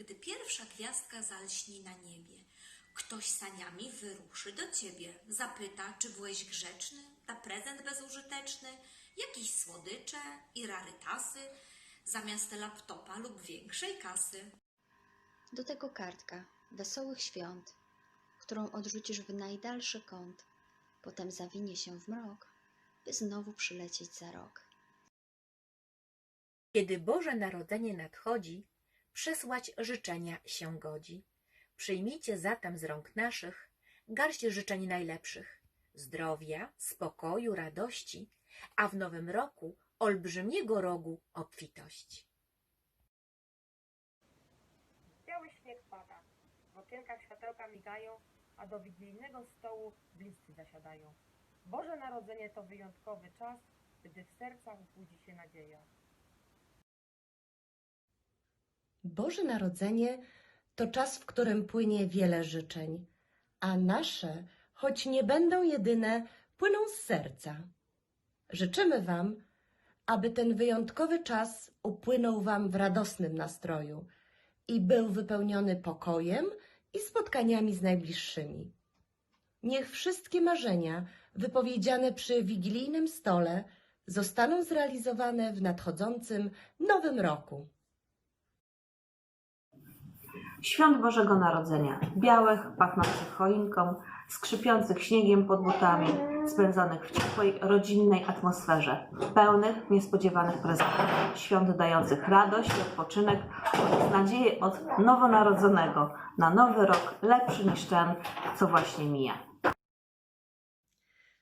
gdy pierwsza gwiazdka zalśni na niebie. Ktoś saniami wyruszy do ciebie, zapyta, czy byłeś grzeczny, da prezent bezużyteczny, jakieś słodycze i rarytasy, zamiast laptopa lub większej kasy. Do tego kartka wesołych świąt, którą odrzucisz w najdalszy kąt, potem zawinie się w mrok, by znowu przylecieć za rok. Kiedy Boże Narodzenie nadchodzi, przesłać życzenia się godzi. Przyjmijcie zatem z rąk naszych garść życzeń najlepszych, zdrowia, spokoju, radości, a w nowym roku olbrzymiego rogu obfitości. Biały śnieg pada, w okienkach światełka migają, a do wigilijnego stołu bliscy zasiadają. Boże Narodzenie to wyjątkowy czas, gdy w sercach budzi się nadzieja. Boże Narodzenie to czas, w którym płynie wiele życzeń, a nasze, choć nie będą jedyne, płyną z serca. Życzymy Wam, aby ten wyjątkowy czas upłynął Wam w radosnym nastroju i był wypełniony pokojem i spotkaniami z najbliższymi. Niech wszystkie marzenia wypowiedziane przy wigilijnym stole zostaną zrealizowane w nadchodzącym nowym roku. Świąt Bożego Narodzenia, białych, pachnących choinką, skrzypiących śniegiem pod butami, spędzonych w ciepłej, rodzinnej atmosferze, pełnych niespodziewanych prezentów, świąt dających radość odpoczynek oraz nadzieję od nowonarodzonego na nowy rok lepszy niż ten, co właśnie mija.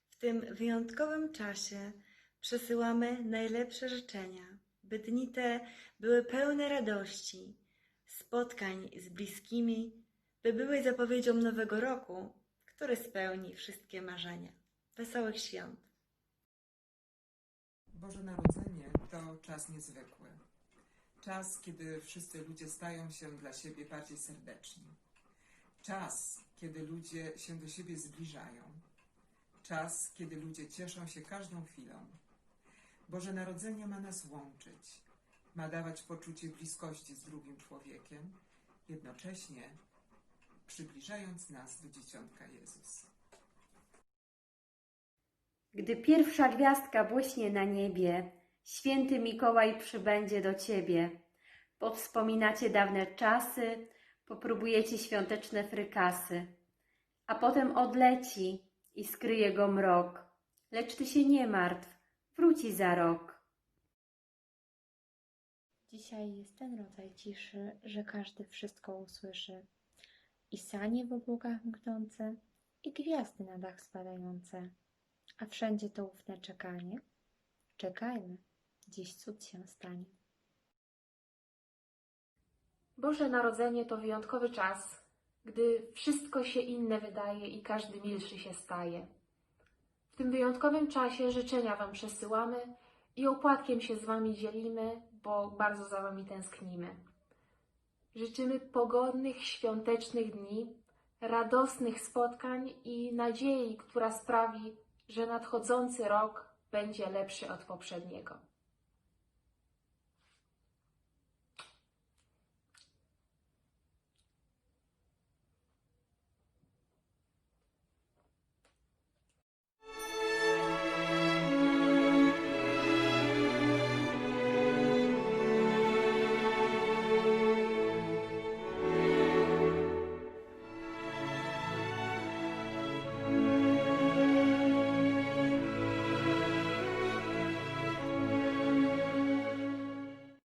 W tym wyjątkowym czasie przesyłamy najlepsze życzenia, by dni te były pełne radości, spotkań z bliskimi, by były zapowiedzią nowego roku, który spełni wszystkie marzenia. Wesołych świąt! Boże Narodzenie to czas niezwykły. Czas, kiedy wszyscy ludzie stają się dla siebie bardziej serdeczni. Czas, kiedy ludzie się do siebie zbliżają. Czas, kiedy ludzie cieszą się każdą chwilą. Boże Narodzenie ma nas łączyć, ma dawać poczucie bliskości z drugim człowiekiem, jednocześnie przybliżając nas do Dzieciątka Jezus. Gdy pierwsza gwiazdka błyśnie na niebie, święty Mikołaj przybędzie do ciebie. Powspominacie dawne czasy, popróbujecie świąteczne frykasy, a potem odleci i skryje go mrok. Lecz ty się nie martw, wróci za rok. Dzisiaj jest ten rodzaj ciszy, że każdy wszystko usłyszy. I sanie w obłokach mknące, i gwiazdy na dach spadające. A wszędzie to ufne czekanie. Czekajmy, dziś cud się stanie. Boże Narodzenie to wyjątkowy czas, gdy wszystko się inne wydaje i każdy milszy się staje. W tym wyjątkowym czasie życzenia Wam przesyłamy i opłatkiem się z Wami dzielimy, bo bardzo za Wami tęsknimy. Życzymy pogodnych, świątecznych dni, radosnych spotkań i nadziei, która sprawi, że nadchodzący rok będzie lepszy od poprzedniego.